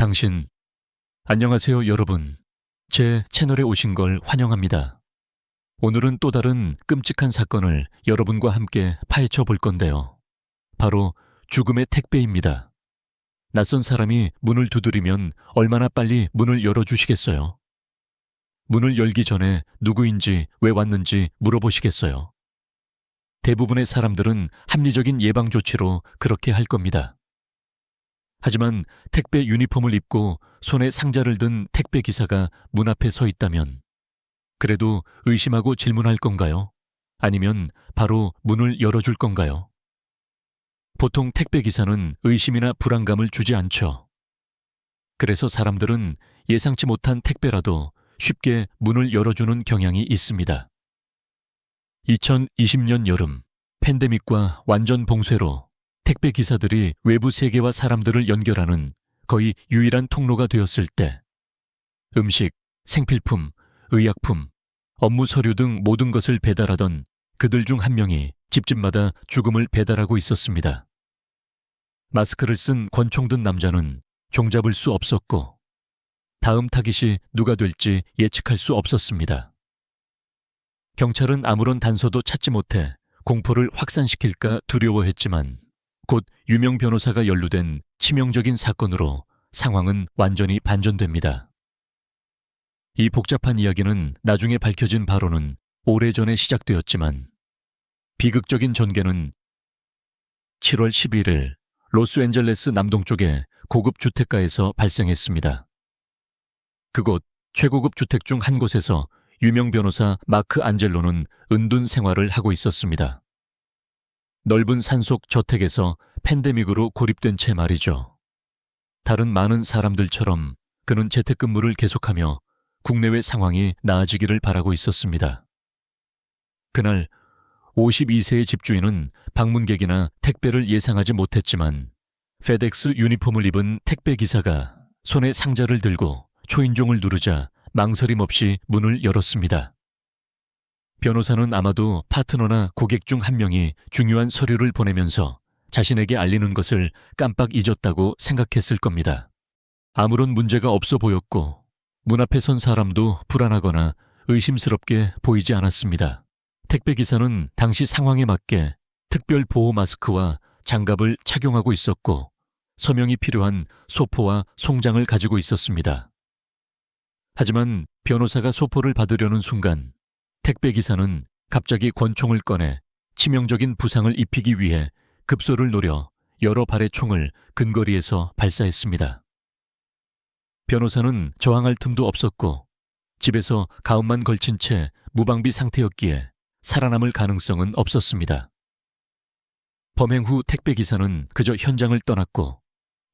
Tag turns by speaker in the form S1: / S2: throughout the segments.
S1: 당신, 안녕하세요, 여러분. 제 채널에 오신 걸 환영합니다. 오늘은 또 다른 끔찍한 사건을 여러분과 함께 파헤쳐 볼 건데요. 바로 죽음의 택배입니다. 낯선 사람이 문을 두드리면 얼마나 빨리 문을 열어주시겠어요? 문을 열기 전에 누구인지 왜 왔는지 물어보시겠어요? 대부분의 사람들은 합리적인 예방 조치로 그렇게 할 겁니다. 하지만 택배 유니폼을 입고 손에 상자를 든 택배 기사가 문 앞에 서 있다면 그래도 의심하고 질문할 건가요? 아니면 바로 문을 열어줄 건가요? 보통 택배 기사는 의심이나 불안감을 주지 않죠. 그래서 사람들은 예상치 못한 택배라도 쉽게 문을 열어주는 경향이 있습니다. 2020년 여름, 팬데믹과 완전 봉쇄로 택배 기사들이 외부 세계와 사람들을 연결하는 거의 유일한 통로가 되었을 때, 음식, 생필품, 의약품, 업무 서류 등 모든 것을 배달하던 그들 중 한 명이 집집마다 죽음을 배달하고 있었습니다. 마스크를 쓴 권총 든 남자는 종잡을 수 없었고, 다음 타깃이 누가 될지 예측할 수 없었습니다. 경찰은 아무런 단서도 찾지 못해 공포를 확산시킬까 두려워했지만 곧 유명 변호사가 연루된 치명적인 사건으로 상황은 완전히 반전됩니다. 이 복잡한 이야기는 나중에 밝혀진 바로는 오래전에 시작되었지만 비극적인 전개는 7월 11일 로스앤젤레스 남동쪽의 고급 주택가에서 발생했습니다. 그곳 최고급 주택 중 한 곳에서 유명 변호사 마크 안젤로는 은둔 생활을 하고 있었습니다. 넓은 산속 저택에서 팬데믹으로 고립된 채 말이죠. 다른 많은 사람들처럼 그는 재택근무를 계속하며 국내외 상황이 나아지기를 바라고 있었습니다. 그날 52세의 집주인은 방문객이나 택배를 예상하지 못했지만 페덱스 유니폼을 입은 택배 기사가 손에 상자를 들고 초인종을 누르자 망설임 없이 문을 열었습니다. 변호사는 아마도 파트너나 고객 중 한 명이 중요한 서류를 보내면서 자신에게 알리는 것을 깜빡 잊었다고 생각했을 겁니다. 아무런 문제가 없어 보였고 문 앞에 선 사람도 불안하거나 의심스럽게 보이지 않았습니다. 택배 기사는 당시 상황에 맞게 특별 보호 마스크와 장갑을 착용하고 있었고 서명이 필요한 소포와 송장을 가지고 있었습니다. 하지만 변호사가 소포를 받으려는 순간 택배 기사는 갑자기 권총을 꺼내 치명적인 부상을 입히기 위해 급소를 노려 여러 발의 총을 근거리에서 발사했습니다. 변호사는 저항할 틈도 없었고 집에서 가음만 걸친 채 무방비 상태였기에 살아남을 가능성은 없었습니다. 범행 후 택배 기사는 그저 현장을 떠났고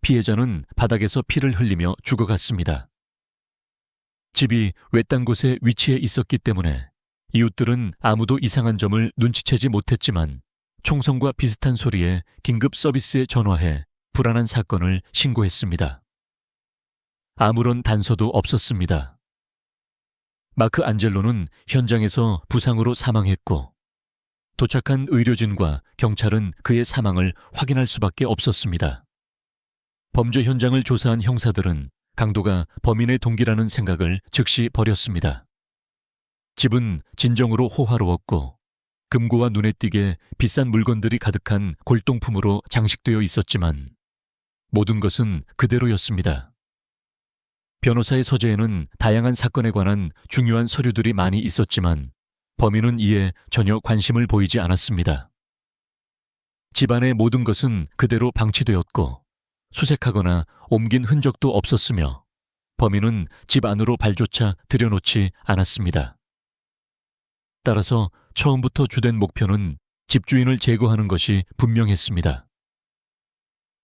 S1: 피해자는 바닥에서 피를 흘리며 죽어갔습니다. 집이 외딴 곳에 위치해 있었기 때문에 이웃들은 아무도 이상한 점을 눈치채지 못했지만 총성과 비슷한 소리에 긴급 서비스에 전화해 불안한 사건을 신고했습니다. 아무런 단서도 없었습니다. 마크 안젤로는 현장에서 부상으로 사망했고 도착한 의료진과 경찰은 그의 사망을 확인할 수밖에 없었습니다. 범죄 현장을 조사한 형사들은 강도가 범인의 동기라는 생각을 즉시 버렸습니다. 집은 진정으로 호화로웠고 금고와 눈에 띄게 비싼 물건들이 가득한 골동품으로 장식되어 있었지만 모든 것은 그대로였습니다. 변호사의 서재에는 다양한 사건에 관한 중요한 서류들이 많이 있었지만 범인은 이에 전혀 관심을 보이지 않았습니다. 집안의 모든 것은 그대로 방치되었고 수색하거나 옮긴 흔적도 없었으며 범인은 집 안으로 발조차 들여놓지 않았습니다. 따라서 처음부터 주된 목표는 집주인을 제거하는 것이 분명했습니다.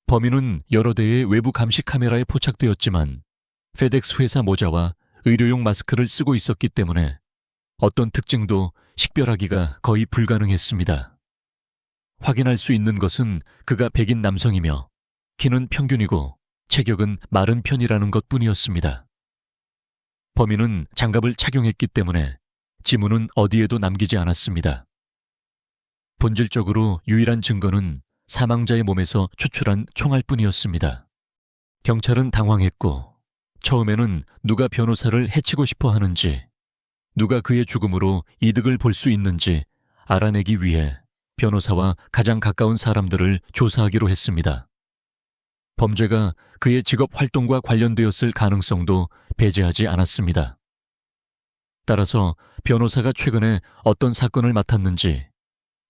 S1: 범인은 여러 대의 외부 감시 카메라에 포착되었지만 페덱스 회사 모자와 의료용 마스크를 쓰고 있었기 때문에 어떤 특징도 식별하기가 거의 불가능했습니다. 확인할 수 있는 것은 그가 백인 남성이며 키는 평균이고 체격은 마른 편이라는 것 뿐이었습니다. 범인은 장갑을 착용했기 때문에 지문은 어디에도 남기지 않았습니다. 본질적으로 유일한 증거는 사망자의 몸에서 추출한 총알 뿐이었습니다. 경찰은 당황했고 처음에는 누가 변호사를 해치고 싶어 하는지 누가 그의 죽음으로 이득을 볼 수 있는지 알아내기 위해 변호사와 가장 가까운 사람들을 조사하기로 했습니다. 범죄가 그의 직업 활동과 관련되었을 가능성도 배제하지 않았습니다. 따라서 변호사가 최근에 어떤 사건을 맡았는지,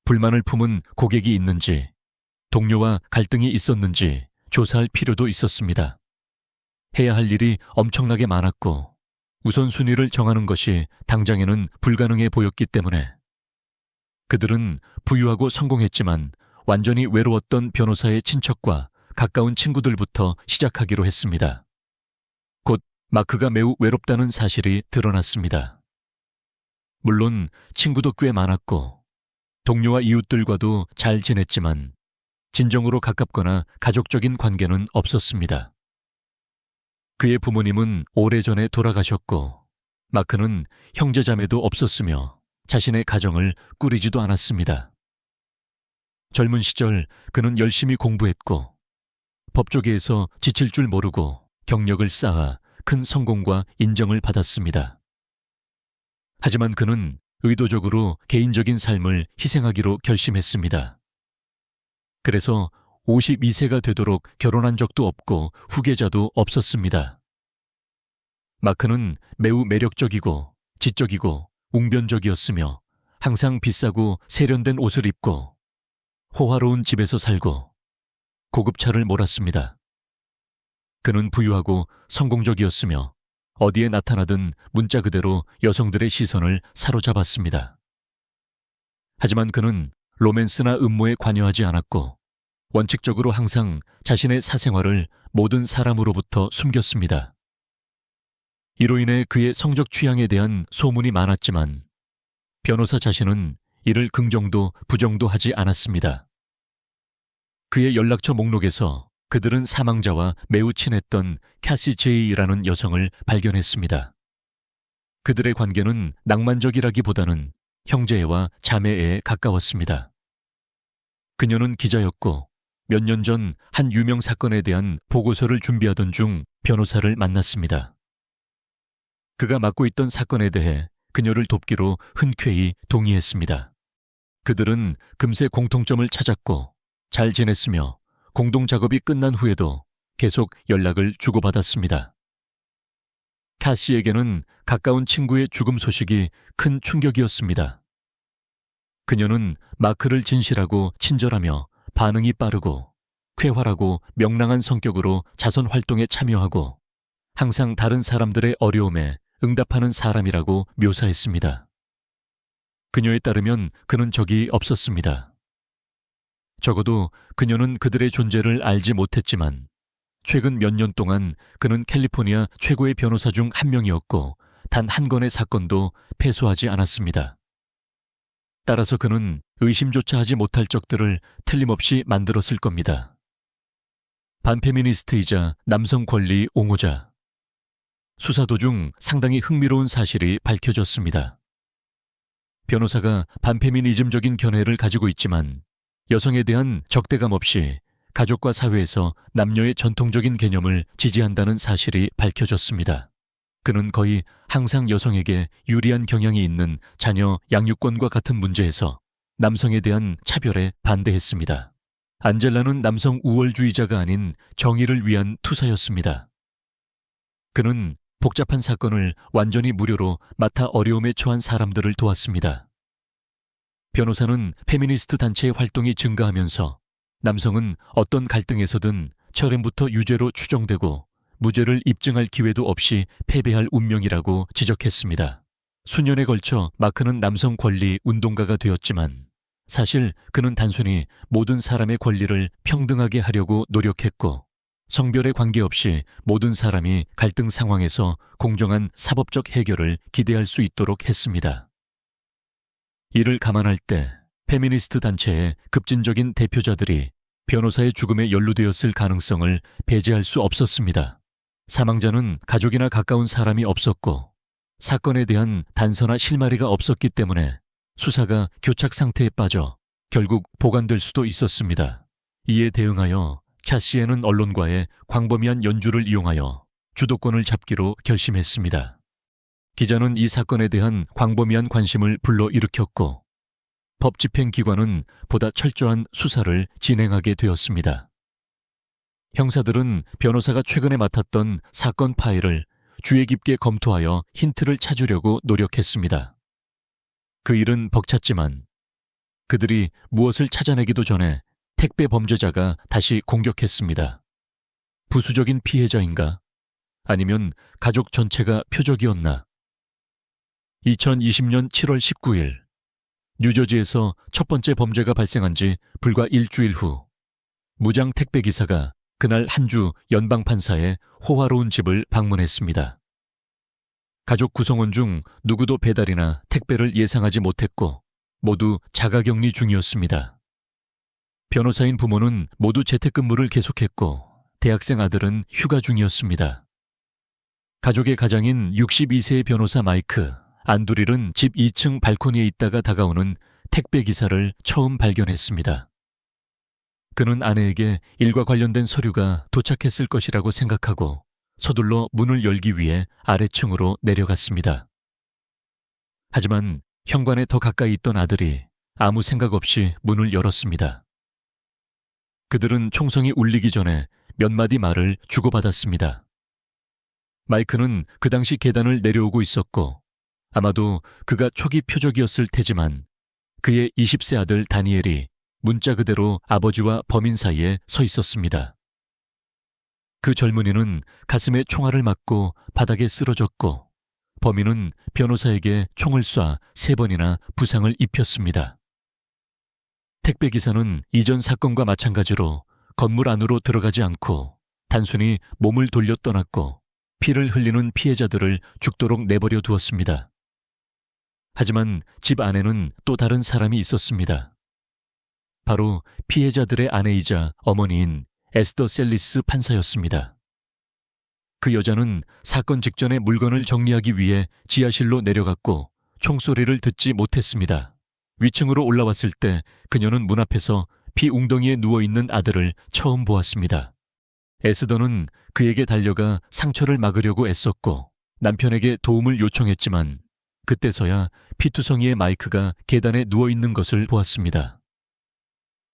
S1: 불만을 품은 고객이 있는지, 동료와 갈등이 있었는지 조사할 필요도 있었습니다. 해야 할 일이 엄청나게 많았고, 우선순위를 정하는 것이 당장에는 불가능해 보였기 때문에 그들은 부유하고 성공했지만 완전히 외로웠던 변호사의 친척과 가까운 친구들부터 시작하기로 했습니다. 곧 마크가 매우 외롭다는 사실이 드러났습니다. 물론 친구도 꽤 많았고 동료와 이웃들과도 잘 지냈지만 진정으로 가깝거나 가족적인 관계는 없었습니다. 그의 부모님은 오래전에 돌아가셨고 마크는 형제자매도 없었으며 자신의 가정을 꾸리지도 않았습니다. 젊은 시절 그는 열심히 공부했고 법조계에서 지칠 줄 모르고 경력을 쌓아 큰 성공과 인정을 받았습니다. 하지만 그는 의도적으로 개인적인 삶을 희생하기로 결심했습니다. 그래서 52세가 되도록 결혼한 적도 없고 후계자도 없었습니다. 마크는 매우 매력적이고 지적이고 웅변적이었으며 항상 비싸고 세련된 옷을 입고 호화로운 집에서 살고 고급차를 몰았습니다. 그는 부유하고 성공적이었으며 어디에 나타나든 문자 그대로 여성들의 시선을 사로잡았습니다. 하지만 그는 로맨스나 음모에 관여하지 않았고 원칙적으로 항상 자신의 사생활을 모든 사람으로부터 숨겼습니다. 이로 인해 그의 성적 취향에 대한 소문이 많았지만 변호사 자신은 이를 긍정도 부정도 하지 않았습니다. 그의 연락처 목록에서 그들은 사망자와 매우 친했던 캐시 제이라는 여성을 발견했습니다. 그들의 관계는 낭만적이라기보다는 형제애와 자매애에 가까웠습니다. 그녀는 기자였고 몇 년 전 한 유명 사건에 대한 보고서를 준비하던 중 변호사를 만났습니다. 그가 맡고 있던 사건에 대해 그녀를 돕기로 흔쾌히 동의했습니다. 그들은 금세 공통점을 찾았고 잘 지냈으며 공동 작업이 끝난 후에도 계속 연락을 주고받았습니다. 카시에게는 가까운 친구의 죽음 소식이 큰 충격이었습니다. 그녀는 마크를 진실하고 친절하며 반응이 빠르고 쾌활하고 명랑한 성격으로 자선 활동에 참여하고 항상 다른 사람들의 어려움에 응답하는 사람이라고 묘사했습니다. 그녀에 따르면 그는 적이 없었습니다. 적어도 그녀는 그들의 존재를 알지 못했지만 최근 몇 년 동안 그는 캘리포니아 최고의 변호사 중 한 명이었고 단 한 건의 사건도 패소하지 않았습니다. 따라서 그는 의심조차 하지 못할 적들을 틀림없이 만들었을 겁니다. 반페미니스트이자 남성 권리 옹호자. 수사 도중 상당히 흥미로운 사실이 밝혀졌습니다. 변호사가 반페미니즘적인 견해를 가지고 있지만 여성에 대한 적대감 없이 가족과 사회에서 남녀의 전통적인 개념을 지지한다는 사실이 밝혀졌습니다. 그는 거의 항상 여성에게 유리한 경향이 있는 자녀 양육권과 같은 문제에서 남성에 대한 차별에 반대했습니다. 안젤라는 남성 우월주의자가 아닌 정의를 위한 투사였습니다. 그는 복잡한 사건을 완전히 무료로 맡아 어려움에 처한 사람들을 도왔습니다. 변호사는 페미니스트 단체의 활동이 증가하면서 남성은 어떤 갈등에서든 철행부터 유죄로 추정되고 무죄를 입증할 기회도 없이 패배할 운명이라고 지적했습니다. 수년에 걸쳐 마크는 남성 권리 운동가가 되었지만 사실 그는 단순히 모든 사람의 권리를 평등하게 하려고 노력했고 성별에 관계없이 모든 사람이 갈등 상황에서 공정한 사법적 해결을 기대할 수 있도록 했습니다. 이를 감안할 때 페미니스트 단체의 급진적인 대표자들이 변호사의 죽음에 연루되었을 가능성을 배제할 수 없었습니다. 사망자는 가족이나 가까운 사람이 없었고 사건에 대한 단서나 실마리가 없었기 때문에 수사가 교착 상태에 빠져 결국 보관될 수도 있었습니다. 이에 대응하여 캐시에는 언론과의 광범위한 연주를 이용하여 주도권을 잡기로 결심했습니다. 기자는 이 사건에 대한 광범위한 관심을 불러일으켰고 법 집행기관은 보다 철저한 수사를 진행하게 되었습니다. 형사들은 변호사가 최근에 맡았던 사건 파일을 주의 깊게 검토하여 힌트를 찾으려고 노력했습니다. 그 일은 벅찼지만 그들이 무엇을 찾아내기도 전에 택배 범죄자가 다시 공격했습니다. 부수적인 피해자인가? 아니면 가족 전체가 표적이었나? 2020년 7월 19일, 뉴저지에서 첫 번째 범죄가 발생한 지 불과 일주일 후, 무장 택배 기사가 그날 한 주 연방 판사의 호화로운 집을 방문했습니다. 가족 구성원 중 누구도 배달이나 택배를 예상하지 못했고, 모두 자가격리 중이었습니다. 변호사인 부모는 모두 재택근무를 계속했고, 대학생 아들은 휴가 중이었습니다. 가족의 가장인 62세의 변호사 마이크, 안두릴은 집 2층 발코니에 있다가 다가오는 택배 기사를 처음 발견했습니다. 그는 아내에게 일과 관련된 서류가 도착했을 것이라고 생각하고 서둘러 문을 열기 위해 아래층으로 내려갔습니다. 하지만 현관에 더 가까이 있던 아들이 아무 생각 없이 문을 열었습니다. 그들은 총성이 울리기 전에 몇 마디 말을 주고받았습니다. 마이크는 그 당시 계단을 내려오고 있었고 아마도 그가 초기 표적이었을 테지만 그의 20세 아들 다니엘이 문자 그대로 아버지와 범인 사이에 서 있었습니다. 그 젊은이는 가슴에 총알을 맞고 바닥에 쓰러졌고 범인은 변호사에게 총을 쏴 세 번이나 부상을 입혔습니다. 택배 기사는 이전 사건과 마찬가지로 건물 안으로 들어가지 않고 단순히 몸을 돌려 떠났고 피를 흘리는 피해자들을 죽도록 내버려 두었습니다. 하지만 집 안에는 또 다른 사람이 있었습니다. 바로 피해자들의 아내이자 어머니인 에스더 셀리스 판사였습니다. 그 여자는 사건 직전에 물건을 정리하기 위해 지하실로 내려갔고 총소리를 듣지 못했습니다. 위층으로 올라왔을 때 그녀는 문 앞에서 피 웅덩이에 누워있는 아들을 처음 보았습니다. 에스더는 그에게 달려가 상처를 막으려고 애썼고 남편에게 도움을 요청했지만 그때서야 피투성이의 마이크가 계단에 누워 있는 것을 보았습니다.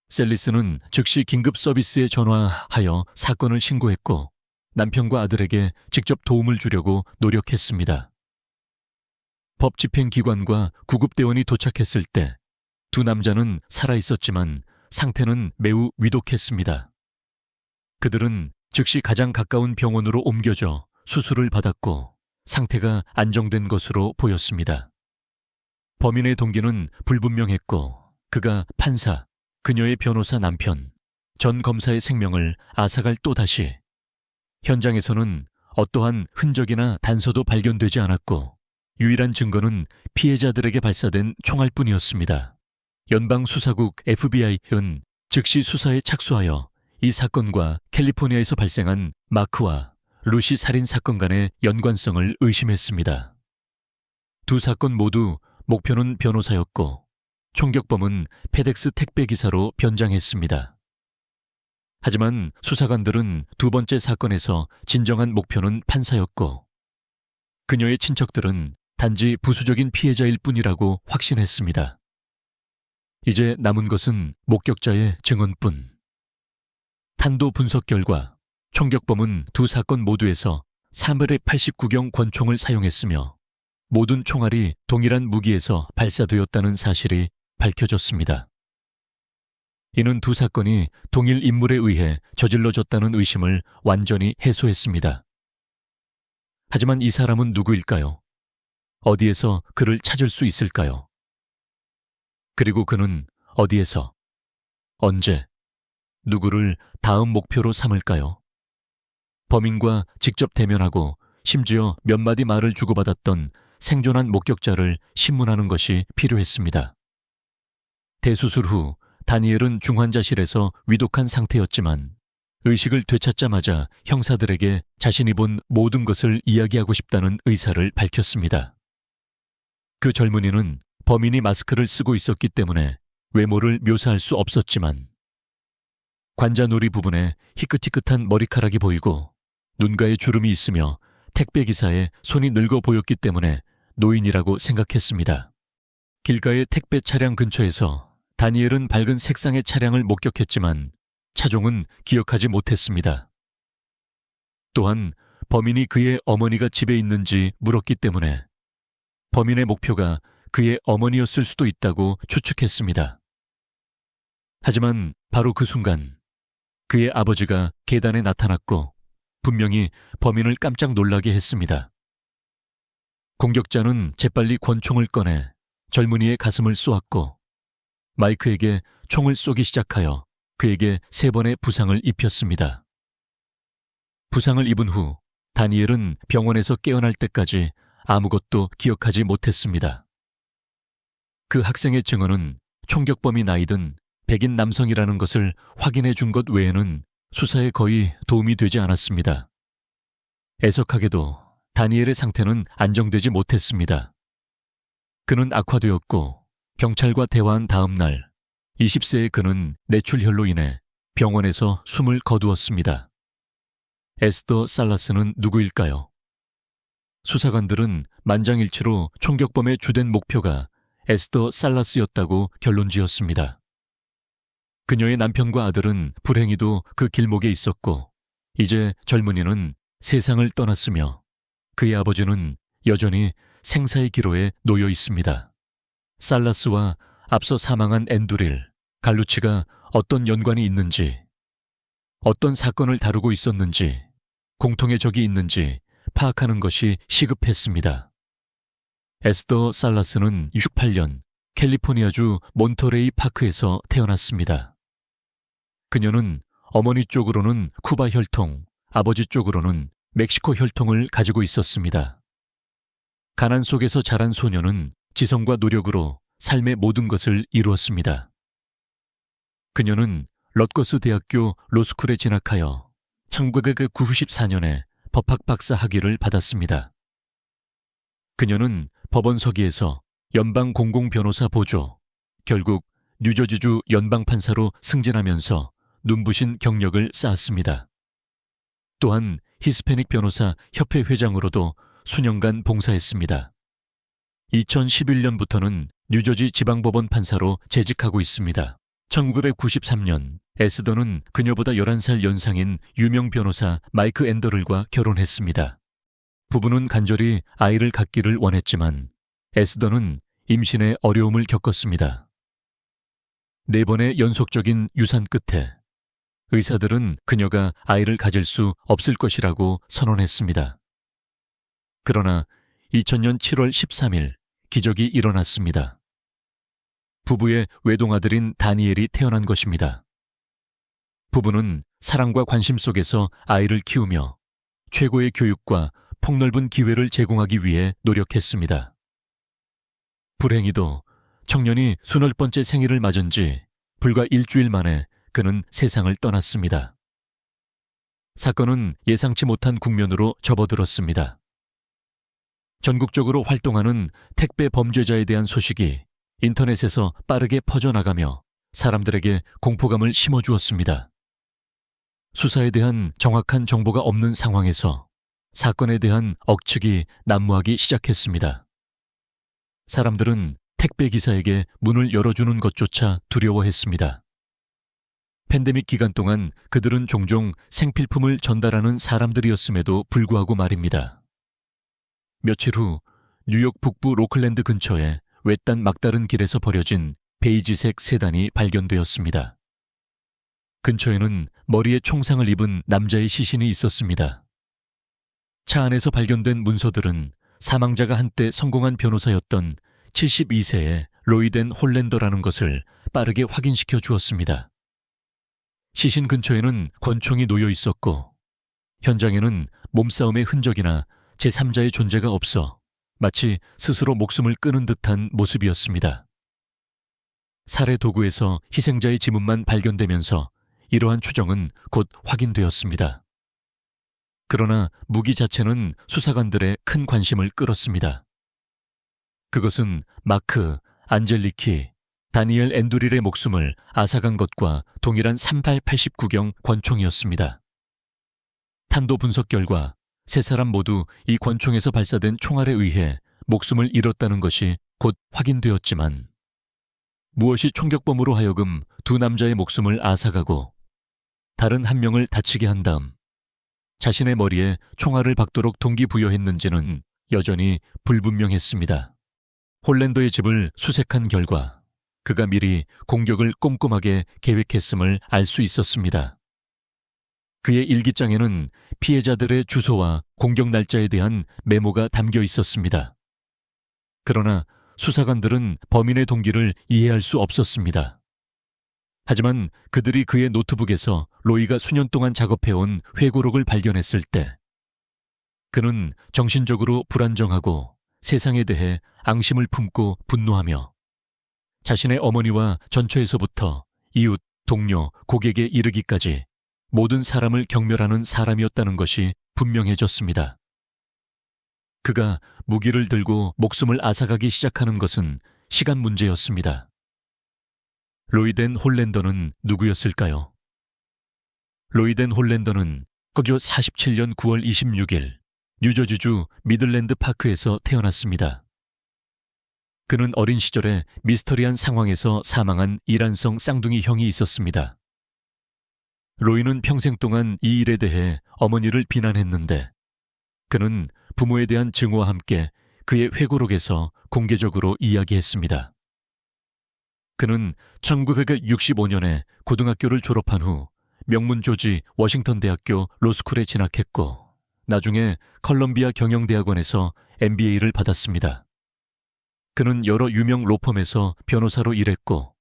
S1: 셀리스는 즉시 긴급 서비스에 전화하여 사건을 신고했고 남편과 아들에게 직접 도움을 주려고 노력했습니다. 법 집행기관과 구급대원이 도착했을 때 두 남자는 살아있었지만 상태는 매우 위독했습니다. 그들은 즉시 가장 가까운 병원으로 옮겨져 수술을 받았고 상태가 안정된 것으로 보였습니다. 범인의 동기는 불분명했고 그가 판사, 그녀의 변호사 남편, 전 검사의 생명을 앗아갈 또다시 현장에서는 어떠한 흔적이나 단서도 발견되지 않았고 유일한 증거는 피해자들에게 발사된 총알 뿐이었습니다. 연방수사국 FBI는 즉시 수사에 착수하여 이 사건과 캘리포니아에서 발생한 마크와 루시 살인 사건 간의 연관성을 의심했습니다. 두 사건 모두 목표는 변호사였고 총격범은 페덱스 택배 기사로 변장했습니다. 하지만 수사관들은 두 번째 사건에서 진정한 목표는 판사였고 그녀의 친척들은 단지 부수적인 피해자일 뿐이라고 확신했습니다. 이제 남은 것은 목격자의 증언뿐. 탄도 분석 결과 총격범은 두 사건 모두에서 3열의 89경 권총을 사용했으며 모든 총알이 동일한 무기에서 발사되었다는 사실이 밝혀졌습니다. 이는 두 사건이 동일 인물에 의해 저질러졌다는 의심을 완전히 해소했습니다. 하지만 이 사람은 누구일까요? 어디에서 그를 찾을 수 있을까요? 그리고 그는 어디에서, 언제, 누구를 다음 목표로 삼을까요? 범인과 직접 대면하고 심지어 몇 마디 말을 주고받았던 생존한 목격자를 신문하는 것이 필요했습니다. 대수술 후 다니엘은 중환자실에서 위독한 상태였지만 의식을 되찾자마자 형사들에게 자신이 본 모든 것을 이야기하고 싶다는 의사를 밝혔습니다. 그 젊은이는 범인이 마스크를 쓰고 있었기 때문에 외모를 묘사할 수 없었지만 관자놀이 부분에 희끗희끗한 머리카락이 보이고 눈가에 주름이 있으며 택배 기사의 손이 늙어 보였기 때문에 노인이라고 생각했습니다. 길가의 택배 차량 근처에서 다니엘은 밝은 색상의 차량을 목격했지만 차종은 기억하지 못했습니다. 또한 범인이 그의 어머니가 집에 있는지 물었기 때문에 범인의 목표가 그의 어머니였을 수도 있다고 추측했습니다. 하지만 바로 그 순간 그의 아버지가 계단에 나타났고 분명히 범인을 깜짝 놀라게 했습니다. 공격자는 재빨리 권총을 꺼내 젊은이의 가슴을 쏘았고 마이크에게 총을 쏘기 시작하여 그에게 세 번의 부상을 입혔습니다. 부상을 입은 후 다니엘은 병원에서 깨어날 때까지 아무것도 기억하지 못했습니다. 그 학생의 증언은 총격범이 나이든 백인 남성이라는 것을 확인해 준 것 외에는 수사에 거의 도움이 되지 않았습니다. 애석하게도 다니엘의 상태는 안정되지 못했습니다. 그는 악화되었고 경찰과 대화한 다음 날 20세의 그는 뇌출혈로 인해 병원에서 숨을 거두었습니다. 에스더 살라스는 누구일까요? 수사관들은 만장일치로 총격범의 주된 목표가 에스더 살라스였다고 결론 지었습니다. 그녀의 남편과 아들은 불행히도 그 길목에 있었고, 이제 젊은이는 세상을 떠났으며, 그의 아버지는 여전히 생사의 기로에 놓여 있습니다. 살라스와 앞서 사망한 앤두릴, 갈루치가 어떤 연관이 있는지, 어떤 사건을 다루고 있었는지, 공통의 적이 있는지 파악하는 것이 시급했습니다. 에스더 살라스는 68년 캘리포니아주 몬터레이 파크에서 태어났습니다. 그녀는 어머니 쪽으로는 쿠바 혈통, 아버지 쪽으로는 멕시코 혈통을 가지고 있었습니다. 가난 속에서 자란 소녀는 지성과 노력으로 삶의 모든 것을 이루었습니다. 그녀는 럿거스 대학교 로스쿨에 진학하여 1994년에 법학 박사 학위를 받았습니다. 그녀는 법원 서기에서 연방 공공 변호사 보조, 결국 뉴저지주 연방 판사로 승진하면서 눈부신 경력을 쌓았습니다. 또한 히스패닉 변호사 협회 회장으로도 수년간 봉사했습니다. 2011년부터는 뉴저지 지방법원 판사로 재직하고 있습니다. 1993년 에스더는 그녀보다 11살 연상인 유명 변호사 마이크 앤더를과 결혼했습니다. 부부는 간절히 아이를 갖기를 원했지만 에스더는 임신에 어려움을 겪었습니다. 네 번의 연속적인 유산 끝에 의사들은 그녀가 아이를 가질 수 없을 것이라고 선언했습니다. 그러나 2000년 7월 13일 기적이 일어났습니다. 부부의 외동아들인 다니엘이 태어난 것입니다. 부부는 사랑과 관심 속에서 아이를 키우며 최고의 교육과 폭넓은 기회를 제공하기 위해 노력했습니다. 불행히도 청년이 스물 번째 생일을 맞은 지 불과 일주일 만에 그는 세상을 떠났습니다. 사건은 예상치 못한 국면으로 접어들었습니다. 전국적으로 활동하는 택배 범죄자에 대한 소식이 인터넷에서 빠르게 퍼져나가며 사람들에게 공포감을 심어주었습니다. 수사에 대한 정확한 정보가 없는 상황에서 사건에 대한 억측이 난무하기 시작했습니다. 사람들은 택배 기사에게 문을 열어주는 것조차 두려워했습니다. 팬데믹 기간 동안 그들은 종종 생필품을 전달하는 사람들이었음에도 불구하고 말입니다. 며칠 후 뉴욕 북부 로클랜드 근처에 외딴 막다른 길에서 버려진 베이지색 세단이 발견되었습니다. 근처에는 머리에 총상을 입은 남자의 시신이 있었습니다. 차 안에서 발견된 문서들은 사망자가 한때 성공한 변호사였던 72세의 로이덴 홀랜더라는 것을 빠르게 확인시켜 주었습니다. 시신 근처에는 권총이 놓여 있었고 현장에는 몸싸움의 흔적이나 제3자의 존재가 없어 마치 스스로 목숨을 끊은 듯한 모습이었습니다. 살해 도구에서 희생자의 지문만 발견되면서 이러한 추정은 곧 확인되었습니다. 그러나 무기 자체는 수사관들의 큰 관심을 끌었습니다. 그것은 마크, 안젤리키, 다니엘 앤두릴의 목숨을 앗아간 것과 동일한 3889경 권총이었습니다. 탄도 분석 결과 세 사람 모두 이 권총에서 발사된 총알에 의해 목숨을 잃었다는 것이 곧 확인되었지만 무엇이 총격범으로 하여금 두 남자의 목숨을 앗아가고 다른 한 명을 다치게 한 다음 자신의 머리에 총알을 박도록 동기부여했는지는 여전히 불분명했습니다. 홀랜더의 집을 수색한 결과 그가 미리 공격을 꼼꼼하게 계획했음을 알 수 있었습니다. 그의 일기장에는 피해자들의 주소와 공격 날짜에 대한 메모가 담겨 있었습니다. 그러나 수사관들은 범인의 동기를 이해할 수 없었습니다. 하지만 그들이 그의 노트북에서 로이가 수년 동안 작업해온 회고록을 발견했을 때 그는 정신적으로 불안정하고 세상에 대해 앙심을 품고 분노하며 자신의 어머니와 전처에서부터 이웃, 동료, 고객에 이르기까지 모든 사람을 경멸하는 사람이었다는 것이 분명해졌습니다. 그가 무기를 들고 목숨을 앗아가기 시작하는 것은 시간 문제였습니다. 로이덴 홀랜더는 누구였을까요? 로이덴 홀랜더는 거교 47년 9월 26일 뉴저지주 미들랜드 파크에서 태어났습니다. 그는 어린 시절에 미스터리한 상황에서 사망한 이란성 쌍둥이 형이 있었습니다. 로이는 평생 동안 이 일에 대해 어머니를 비난했는데 그는 부모에 대한 증오와 함께 그의 회고록에서 공개적으로 이야기했습니다. 그는 1965년에 고등학교를 졸업한 후 명문 조지 워싱턴 대학교 로스쿨에 진학했고 나중에 컬럼비아 경영대학원에서 MBA를 받았습니다. 그는 여러 유명 로펌에서 변호사로 일했고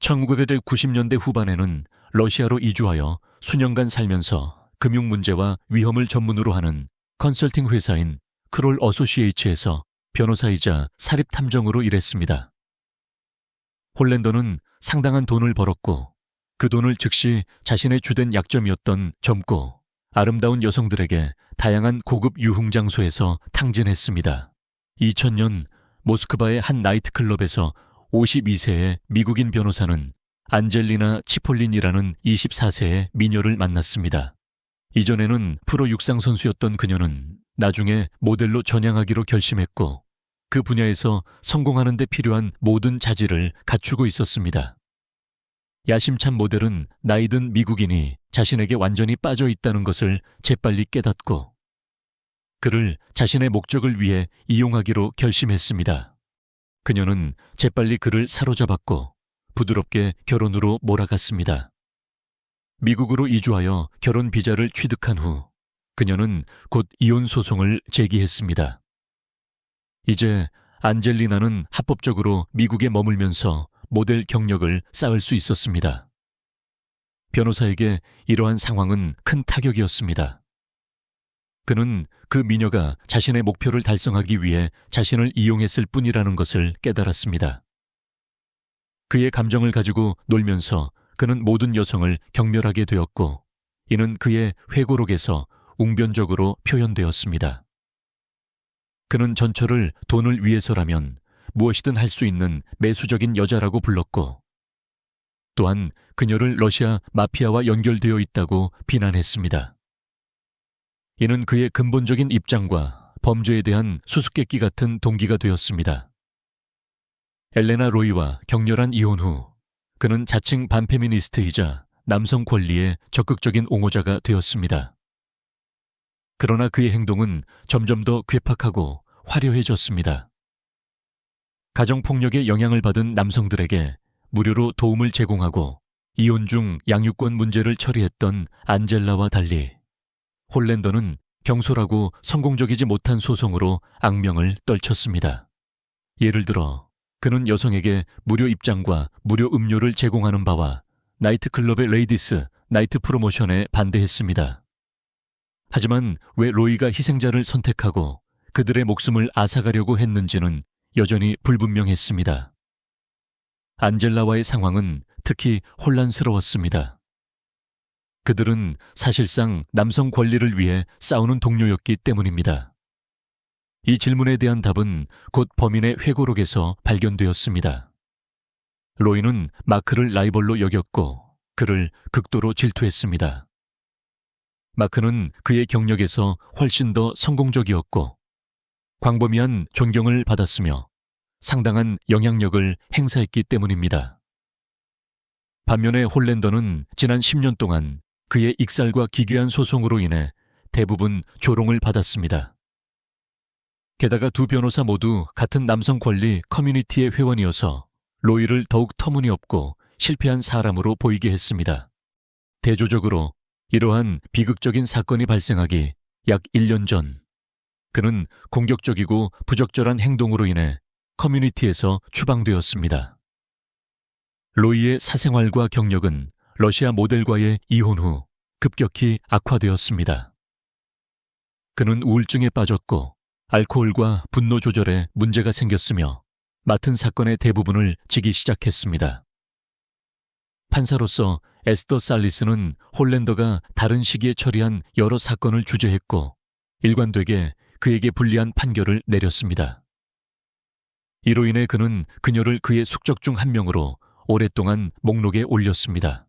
S1: 1990년대 후반에는 러시아로 이주하여 수년간 살면서 금융 문제와 위험을 전문으로 하는 컨설팅 회사인 크롤 어소시에이츠에서 변호사이자 사립 탐정으로 일했습니다. 홀랜더는 상당한 돈을 벌었고 그 돈을 즉시 자신의 주된 약점이었던 젊고 아름다운 여성들에게 다양한 고급 유흥 장소에서 탕진했습니다. 2000년 모스크바의 한 나이트클럽에서 52세의 미국인 변호사는 안젤리나 치폴린이라는 24세의 미녀를 만났습니다. 이전에는 프로 육상 선수였던 그녀는 나중에 모델로 전향하기로 결심했고 그 분야에서 성공하는 데 필요한 모든 자질을 갖추고 있었습니다. 야심찬 모델은 나이든 미국인이 자신에게 완전히 빠져 있다는 것을 재빨리 깨닫고 그를 자신의 목적을 위해 이용하기로 결심했습니다. 그녀는 재빨리 그를 사로잡았고 부드럽게 결혼으로 몰아갔습니다. 미국으로 이주하여 결혼 비자를 취득한 후 그녀는 곧 이혼 소송을 제기했습니다. 이제 안젤리나는 합법적으로 미국에 머물면서 모델 경력을 쌓을 수 있었습니다. 변호사에게 이러한 상황은 큰 타격이었습니다. 그는 그 미녀가 자신의 목표를 달성하기 위해 자신을 이용했을 뿐이라는 것을 깨달았습니다. 그의 감정을 가지고 놀면서 그는 모든 여성을 경멸하게 되었고, 이는 그의 회고록에서 웅변적으로 표현되었습니다. 그는 전철을 돈을 위해서라면 무엇이든 할 수 있는 매수적인 여자라고 불렀고 또한 그녀를 러시아 마피아와 연결되어 있다고 비난했습니다. 이는 그의 근본적인 입장과 범죄에 대한 수수께끼 같은 동기가 되었습니다. 엘레나 로이와 격렬한 이혼 후 그는 자칭 반페미니스트이자 남성 권리의 적극적인 옹호자가 되었습니다. 그러나 그의 행동은 점점 더 괴팍하고 화려해졌습니다. 가정폭력의 영향을 받은 남성들에게 무료로 도움을 제공하고 이혼 중 양육권 문제를 처리했던 안젤라와 달리 홀랜더는 경솔하고 성공적이지 못한 소송으로 악명을 떨쳤습니다. 예를 들어 그는 여성에게 무료 입장과 무료 음료를 제공하는 바와 나이트클럽의 레이디스 나이트 프로모션에 반대했습니다. 하지만 왜 로이가 희생자를 선택하고 그들의 목숨을 앗아가려고 했는지는 여전히 불분명했습니다. 안젤라와의 상황은 특히 혼란스러웠습니다. 그들은 사실상 남성 권리를 위해 싸우는 동료였기 때문입니다. 이 질문에 대한 답은 곧 범인의 회고록에서 발견되었습니다. 로이는 마크를 라이벌로 여겼고 그를 극도로 질투했습니다. 마크는 그의 경력에서 훨씬 더 성공적이었고 광범위한 존경을 받았으며 상당한 영향력을 행사했기 때문입니다. 반면에 홀랜더는 지난 10년 동안 그의 익살과 기괴한 소송으로 인해 대부분 조롱을 받았습니다. 게다가 두 변호사 모두 같은 남성 권리 커뮤니티의 회원이어서 로이를 더욱 터무니없고 실패한 사람으로 보이게 했습니다. 대조적으로 이러한 비극적인 사건이 발생하기 약 1년 전, 그는 공격적이고 부적절한 행동으로 인해 커뮤니티에서 추방되었습니다. 로이의 사생활과 경력은 러시아 모델과의 이혼 후 급격히 악화되었습니다. 그는 우울증에 빠졌고 알코올과 분노 조절에 문제가 생겼으며 맡은 사건의 대부분을 지기 시작했습니다. 판사로서 에스더 살리스는 홀랜더가 다른 시기에 처리한 여러 사건을 주제했고 일관되게 그에게 불리한 판결을 내렸습니다. 이로 인해 그는 그녀를 그의 숙적 중 한 명으로 오랫동안 목록에 올렸습니다.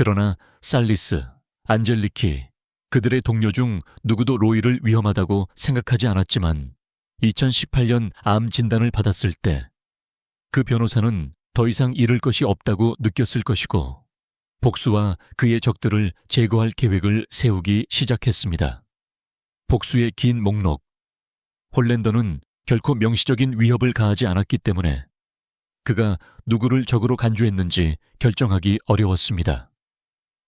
S1: 그러나 살리스, 안젤리키, 그들의 동료 중 누구도 로이를 위험하다고 생각하지 않았지만 2018년 암 진단을 받았을 때 그 변호사는 더 이상 잃을 것이 없다고 느꼈을 것이고 복수와 그의 적들을 제거할 계획을 세우기 시작했습니다. 복수의 긴 목록. 홀랜더는 결코 명시적인 위협을 가하지 않았기 때문에 그가 누구를 적으로 간주했는지 결정하기 어려웠습니다.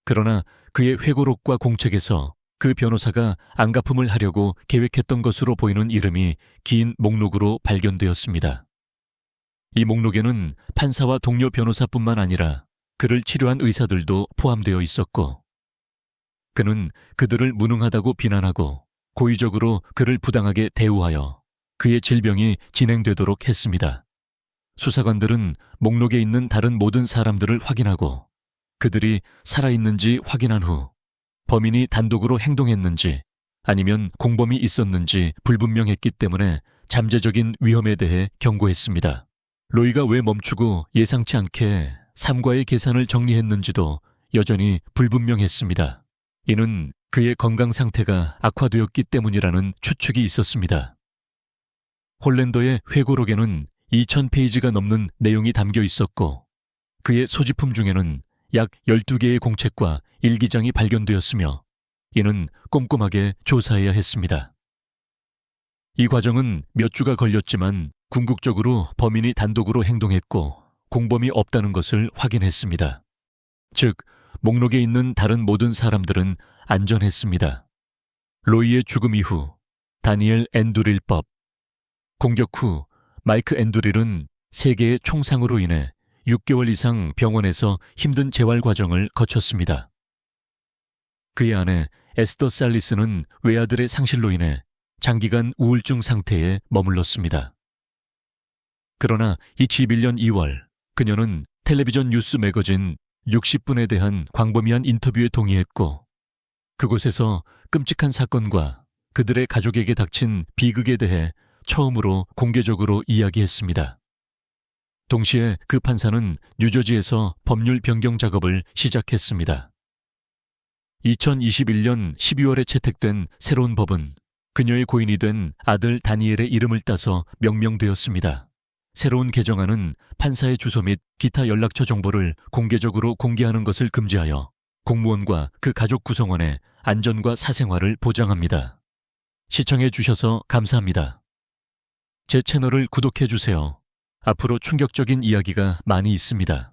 S1: 그러나 그의 회고록과 공책에서 그 변호사가 안가품을 하려고 계획했던 것으로 보이는 이름이 긴 목록으로 발견되었습니다. 이 목록에는 판사와 동료 변호사뿐만 아니라 그를 치료한 의사들도 포함되어 있었고, 그는 그들을 무능하다고 비난하고 고의적으로 그를 부당하게 대우하여 그의 질병이 진행되도록 했습니다. 수사관들은 목록에 있는 다른 모든 사람들을 확인하고 그들이 살아있는지 확인한 후 범인이 단독으로 행동했는지 아니면 공범이 있었는지 불분명했기 때문에 잠재적인 위험에 대해 경고했습니다. 로이가 왜 멈추고 예상치 않게 삼과의 계산을 정리했는지도 여전히 불분명했습니다. 이는 그의 건강 상태가 악화되었기 때문이라는 추측이 있었습니다. 홀랜더의 회고록에는 2000페이지가 넘는 내용이 담겨 있었고 그의 소지품 중에는 약 12개의 공책과 일기장이 발견되었으며 이는 꼼꼼하게 조사해야 했습니다. 이 과정은 몇 주가 걸렸지만 궁극적으로 범인이 단독으로 행동했고 공범이 없다는 것을 확인했습니다. 즉, 목록에 있는 다른 모든 사람들은 안전했습니다. 로이의 죽음 이후 다니엘 앤두릴법 공격 후 마이크 앤두릴은 세계의 총상으로 인해 6개월 이상 병원에서 힘든 재활 과정을 거쳤습니다. 그의 아내 에스더 살리스는 외아들의 상실로 인해 장기간 우울증 상태에 머물렀습니다. 그러나 2021년 2월 그녀는 텔레비전 뉴스 매거진 60분에 대한 광범위한 인터뷰에 동의했고 그곳에서 끔찍한 사건과 그들의 가족에게 닥친 비극에 대해 처음으로 공개적으로 이야기했습니다. 동시에 그 판사는 뉴저지에서 법률 변경 작업을 시작했습니다. 2021년 12월에 채택된 새로운 법은 그녀의 고인이 된 아들 다니엘의 이름을 따서 명명되었습니다. 새로운 개정안은 판사의 주소 및 기타 연락처 정보를 공개적으로 공개하는 것을 금지하여 공무원과 그 가족 구성원의 안전과 사생활을 보장합니다. 시청해 주셔서 감사합니다. 제 채널을 구독해 주세요. 앞으로 충격적인 이야기가 많이 있습니다.